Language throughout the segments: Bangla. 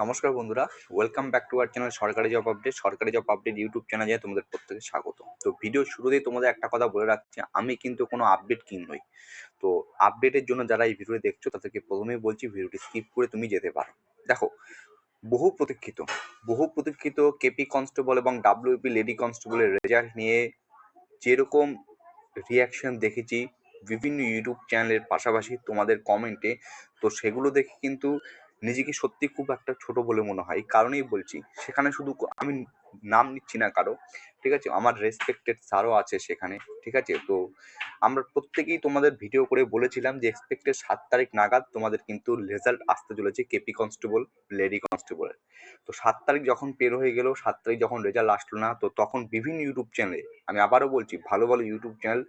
নমস্কার বন্ধুরা welcome back to our channel সরকারি জব আপডেট সরকারি জব আপডেট ইউটিউব চ্যানেলে তোমাদের প্রত্যেকে স্বাগত। তো ভিডিও শুরুতেই তোমাদের একটা কথা বলে রাখছি, আমি কিন্তু কোনো আপডেট কিন নই। তো আপডেটের জন্য যারা এই ভিডিও দেখছ, তাদেরকে প্রথমেই বলছি ভিডিওটি স্কিপ করে তুমি যেতে পারো। দেখো, বহু প্রতীক্ষিত বহু প্রতীক্ষিত কেপি কনস্টেবল এবং ডাব্লিউপি লেডি কনস্টেবলের রেজাল্ট নিয়ে যেরকম রিয়াকশন দেখেছি বিভিন্ন ইউটিউব চ্যানেলের পাশাপাশি তোমাদের কমেন্টে তো সেগুলো দেখে কিন্তু নিজেকে সত্যি খুব একটা ছোট বলে মনে হয়। এই কারণেই বলছি, সেখানে শুধু আমি নাম নিচ্ছি না কারও, ঠিক আছে? আমার রেসপেক্টেড স্যারও আছে সেখানে, ঠিক আছে? তো আমরা প্রত্যেকেই তোমাদের ভিডিও করে বলেছিলাম যে এক্সপেক্টেড সাত তারিখ নাগাদ তোমাদের কিন্তু রেজাল্ট আসতে চলেছে কেপি কনস্টেবল লেডি কনস্টেবলের তো সাত তারিখ যখন পের হয়ে গেল, সাত তারিখ যখন রেজাল্ট আসলো না, তো তখন বিভিন্ন ইউটিউব চ্যানেলে আমি আবারও বলছি, ভালো ভালো ইউটিউব চ্যানেল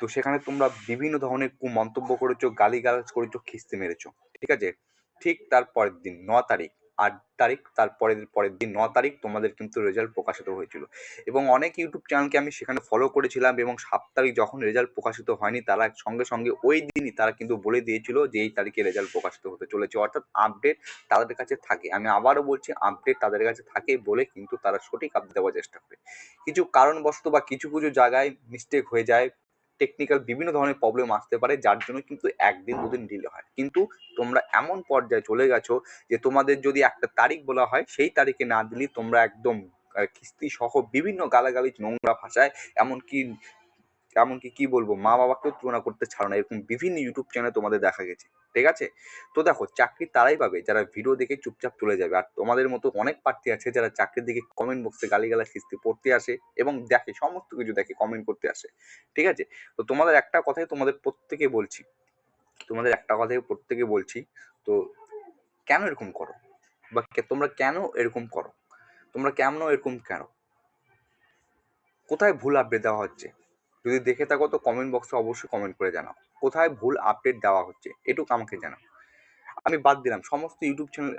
তো সেখানে তোমরা বিভিন্ন ধরনের মন্তব্য করেছ, গালিগালাজ করেছ, খিস্তি মেরেছো, ঠিক আছে? ঠিক তার পরের দিন, ন তারিখ। আট তারিখ, তার পরের পরের দিন, ন তারিখ তোমাদের কিন্তু রেজাল্ট প্রকাশিত হয়েছিল। এবং অনেক ইউটিউব চ্যানেলকে আমি সেখানে ফলো করেছিলাম এবং সাত তারিখ যখন রেজাল্ট প্রকাশিত হয়নি, তারা সঙ্গে সঙ্গে ওই দিনই তারা কিন্তু বলে দিয়েছিল যে এই তারিখে রেজাল্ট প্রকাশিত হতে চলেছে। অর্থাৎ আপডেট তাদের কাছে থাকে। আমি আবারও বলছি আপডেট তাদের কাছে থাকে বলে কিন্তু তারা সঠিক আপডেট দেওয়ার চেষ্টা করে। কিছু কারণবশত বা কিছু কিছু জায়গায় মিস্টেক হয়ে যায়। টেকনিক্যাল বিভিন্ন ধরনের প্রবলেম আসতে পারে, যার জন্য কিন্তু একদিন দুদিন ডিলে হয়। কিন্তু তোমরা এমন পর্যায়ে চলে গেছো যে তোমাদের যদি একটা তারিখ বলা হয়, সেই তারিখে না দিলে তোমরা একদম কিস্তি সহ বিভিন্ন গালাগালি নোংরা ভাষায়, এমনকি এমনকি কি বলব, মা বাবাকেও তুলনা করতে ছাড়ো না, এরকম বিভিন্ন ইউটিউব চ্যানেল তোমাদের দেখা গেছে, ঠিক আছে? তো দেখো, চাকরি তারাই পাবে যারা ভিডিও দেখে চুপচাপ চলে যাবে, আর তোমাদের মতো অনেক প্রার্থী আছে যারা চাকরির দিকে কমেন্ট বক্সে গালিগালাজ কিস্তি পড়তে আসে এবং দেখে, সমস্ত কিছু দেখে কমেন্ট করতে আসে, ঠিক আছে? তো তোমাদের একটা কথাই তোমাদের প্রত্যেকে বলছি, তোমাদের একটা কথাই প্রত্যেকে বলছি, তো কেন এরকম করো? বা তোমরা কেন এরকম করো? তোমরা কেমন এরকম কেন? কোথায় ভুল আপডেট দেওয়া হচ্ছে? যদি দেখে থাকো তো কমেন্ট বক্সে অবশ্যই কমেন্ট করে জানাও। কোথায় ভুল আপডেট দেওয়া হচ্ছে, এটুকু আমাকে জানাও। আমি বাদ দিলাম, সমস্ত ইউটিউব চ্যানেল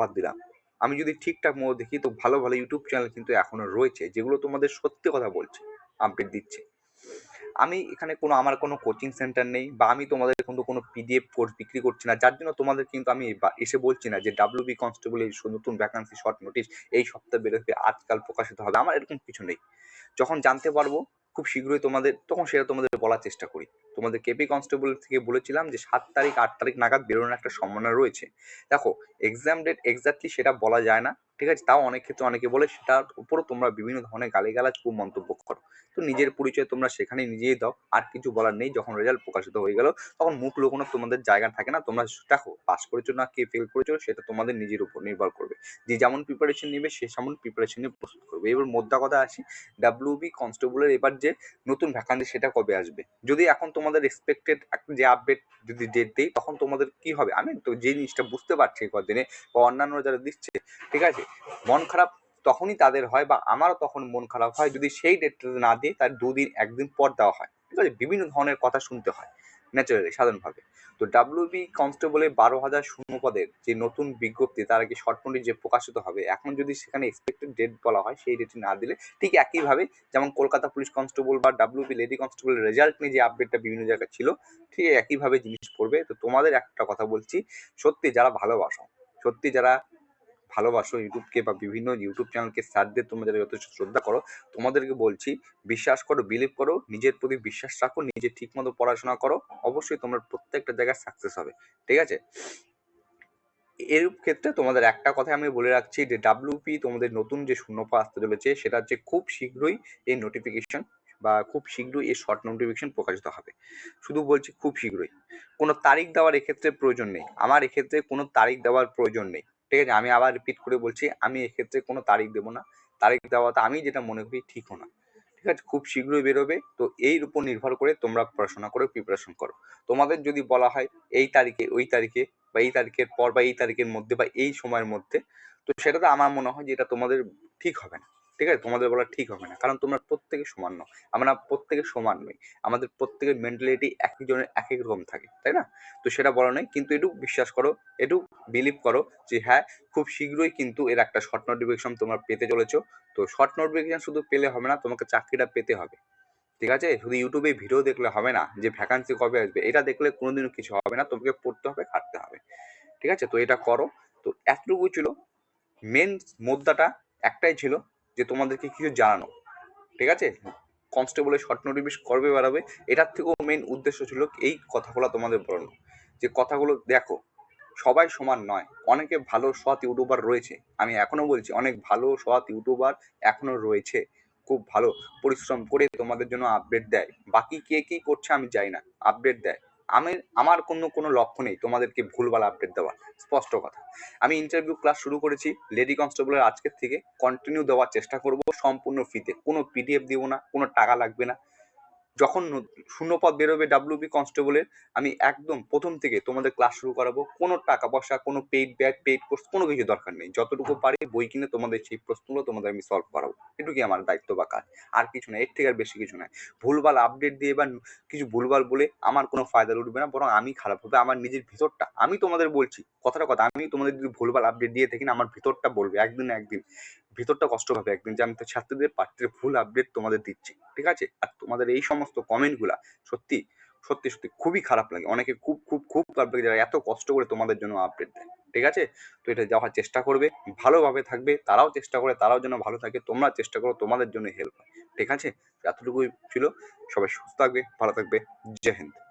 বাদ দিলাম। আমি যদি ঠিকঠাক মতো দেখি তো ভালো ভালো ইউটিউব চ্যানেল কিন্তু এখনও রয়েছে, যেগুলো তোমাদের সত্যি কথা বলছে আপডেট দিচ্ছে। আমি এখানে কোনো, আমার কোনো কোচিং সেন্টার নেই, বা আমি তোমাদের কিন্তু কোনো পিডিএফ কোর্স বিক্রি করছি না, যার জন্য তোমাদের কিন্তু আমি এসে বলছি না যে ডাব্লিউ বি কনস্টেবল এই নতুন ভ্যাকান্সি শর্ট নোটিশ এই সপ্তাহে বেরোবে আজকাল প্রকাশিত হবে, আমার এরকম কিছু নেই। যখন জানতে পারব খুব শীঘ্রই তোমাদের, তখন সেটা তোমাদের বলার চেষ্টা করি। তোমাদের কেপি কনস্টেবল থেকে বলেছিলাম যে, সাত তারিখ, আট তারিখ নাগাদ বেরোনোর একটা সম্ভাবনা রয়েছে। দেখো এক্সাম ডেট এক্স্যাক্টলি সেটা বলা যায় না। ঠিক আছে? তাও অনেক ক্ষেত্রে অনেকে বলে, সেটার উপরও তোমরা বিভিন্ন ধরনের গালিগালাজ খুব মন্তব্য করো। তো নিজের পরিচয় তোমরা সেখানে নিজেই দাও। আর কিছু বলার নেই, যখন রেজাল্ট প্রকাশিত হয়ে গেল, তখন মুখ লুকোনোর তোমাদের জায়গা থাকে না। তোমরা দেখো পাস করেছ না, কে ফেল করেছ, সেটা তোমাদের নিজের উপর নির্ভর করবে। যে যেমন প্রিপারেশন নেবে, সে সেমন প্রিপারেশন নিয়ে প্রস্তুত করবে। এবার মোদ্দা কথা আসি ডাব্লিউবি কনস্টেবলের এবার যে নতুন ভ্যাকান্সি সেটা কবে আসবে? যদি এখন তোমাদের এক্সপেক্টেড যে আপডেট যদি ডেট দেই, তখন তোমাদের কি হবে? আমি তো যে জিনিসটা বুঝতে পারছি কদিনে, বা অন্যান্য যারা দিচ্ছে, ঠিক আছে? মন খারাপ তখনই তাদের হয় বা আমারও তখন মন খারাপ হয় যদি সেই ডেটটা না দিয়ে তার দুদিন, একদিন পর দেওয়া হয়। ঠিক আছে? বিভিন্ন ধরনের কথা শুনতে হয় ন্যাচারালি সাধারণভাবে। তো ডাব্লিউবি কনস্টেবলের বারো হাজার শূন্য পদের যে নতুন বিজ্ঞপ্তি, তার আগে শর্ট যে প্রকাশিত হবে, এখন যদি সেখানে এক্সপেক্টেড ডেট বলা হয়, সেই ডেটে না দিলে ঠিক একইভাবে যেমন কলকাতা পুলিশ কনস্টেবল বা ডাব্লিউবি লেডি কনস্টেবলের রেজাল্ট নিয়ে যে আপডেটটা বিভিন্ন জায়গায় ছিল, ঠিক একইভাবে জিনিস পড়বে। তো তোমাদের একটা কথা বলছি, সত্যি যারা ভালোবাসো, সত্যি যারা ভালোবাসো ইউটিউবকে বা বিভিন্ন ইউটিউব চ্যানেলকে সার দিয়ে তোমরা যারা যথেষ্ট শ্রদ্ধা করো, তোমাদেরকে বলছি, বিশ্বাস করো বিলিভ করো, নিজের প্রতি বিশ্বাস রাখো, নিজে ঠিক মতো পড়াশোনা করো, অবশ্যই তোমরা প্রত্যেকটা জায়গায় সাকসেস হবে, ঠিক আছে? এর ক্ষেত্রে তোমাদের একটা কথা আমি বলে রাখছি যে ডাব্লিউপি তোমাদের নতুন যে শূন্যপা আসতে চলেছে, সেটা হচ্ছে খুব শীঘ্রই এই নোটিফিকেশন বা খুব শীঘ্রই এই শর্ট নোটিফিকেশন প্রকাশিত হবে। শুধু বলছি খুব শীঘ্রই। কোনো তারিখ দেওয়ার এক্ষেত্রে প্রয়োজন নেই। আমার এক্ষেত্রে কোনো তারিখ দেওয়ার প্রয়োজন নেই। ঠিক আছে? আমি আবার রিপিট করে বলছি, আমি এক্ষেত্রে কোনো তারিখ দেবো না। তারিখ দেওয়া তো আমি যেটা মনে করি ঠিক না। ঠিক আছে? খুব শীঘ্রই বেরোবে। তো এর উপর নির্ভর করে তোমরা পড়াশোনা করে প্রিপারেশন করো। তোমাদের যদি বলা হয় এই তারিখে, ওই তারিখে বা এই তারিখের পর বা এই তারিখের মধ্যে বা এই সময়ের মধ্যে, তো সেটা তো আমার মনে হয় যে এটা তোমাদের ঠিক হবে না। ঠিক আছে? তোমাদের বলা ঠিক হবে না। কারণ তোমরা প্রত্যেকে সমান নও। আমরা প্রত্যেকে সমান নই। আমাদের প্রত্যেকের মেন্টালিটি এক একজনের এক এক রকম থাকে, তাই না? তো সেটা বলা নয়, কিন্তু একটু বিশ্বাস করো একটু বিলিভ করো যে হ্যাঁ খুব শীঘ্রই কিন্তু এর একটা শর্ট নোটিফিকেশন তোমরা পেতে চলেছো। তো শর্ট নোটিফিকেশন শুধু পেলে হবে না, তোমাকে চাকরিটা পেতে হবে। ঠিক আছে? শুধু ইউটিউবে ভিডিও দেখলে হবে না যে ভ্যাকান্সি কবে আসবে। এটা দেখলে কোনোদিনও কিছু হবে না, তোমাকে পড়তে হবে খাটতে হবে। ঠিক আছে? তো এটা করো। তো এতটুকু ছিল। মেন মুদ্রাটা একটাই ছিল। যে তোমাদেরকে কিছু জানানো, ঠিক আছে? কনস্টেবলের শর্ট নোটিফিকেশন করবে বেরাবে এটার থেকেও মেন উদ্দেশ্য ছিল এই কথাগুলো তোমাদের বলানো। যে কথাগুলো, দেখো, সবাই সমান নয়। অনেকে ভালো সৎ ইউটিউবার রয়েছে। আমি এখনও বলছি, অনেক ভালো সৎ ইউটিউবার এখনও রয়েছে। খুব ভালো। পরিশ্রম করে তোমাদের জন্য আপডেট দেয়। বাকি কে কি করছে আমি জানি না। আপডেট দেয়। আমি, আমার কোনো কোনো লক্ষ্য নেই তোমাদেরকে ভুলভাল আপডেট দেওয়া স্পষ্ট কথা। আমি ইন্টারভিউ ক্লাস শুরু করেছি লেডি কনস্টেবলের আজকের থেকে কন্টিনিউ দেওয়ার চেষ্টা করব। সম্পূর্ণ ফ্রিতে কোনো পিডিএফ দিব না, কোনো টাকা লাগবে না। যখন শূন্যপদ বেরোবে ডাব্লিউবি কনস্টেবলের আমি একদম প্রথম থেকে তোমাদের ক্লাস শুরু করাবো। কোনো টাকা পয়সা, কোনো পেইড ব্যাগ পেইড কোর্স কোনো কিছু দরকার নেই। যতটুকু পারি বই কিনে তোমাদের সেই প্রশ্নগুলো তোমাদের আমি সলভ করাবো। এটুকুই আমার দায়িত্ব বা কাজ। আর কিছু না এর থেকে আর বেশি কিছু নয়। ভুলভাল আপডেট দিয়ে বা কিছু ভুলভাল বলে আমার কোনো ফায়দা উঠবে না, বরং আমি খারাপ হবে। আমার নিজের ভিতরটা, আমি তোমাদের বলছি। কথাটা কথা, আমি তোমাদের যদি ভুলভাল আপডেট দিয়ে থাকি না, আমার ভিতরটা বলবে, একদিন একদিন। ভিতরটা কষ্ট হবে একদিন যে আমি তো ছাত্রীদের পাত্রের ভুল আপডেট তোমাদের দিচ্ছি, ঠিক আছে? আর তোমাদের এই সমস্ত কমেন্টগুলা সত্যি সত্যি সত্যি খুবই খারাপ লাগে। অনেকে খুব খুব খুব খারাপ লাগে যারা এত কষ্ট করে তোমাদের জন্য আপডেট দেয়, ঠিক আছে? তো এটা যাওয়ার চেষ্টা করবে, ভালোভাবে থাকবে, তারাও চেষ্টা করে, তারাও যেন ভালো থাকে, তোমরা চেষ্টা করো তোমাদের জন্য হেল্প ঠিক আছে? এতটুকুই ছিল, সবাই সুস্থ থাকবে, ভালো থাকবে, জয় হিন্দ।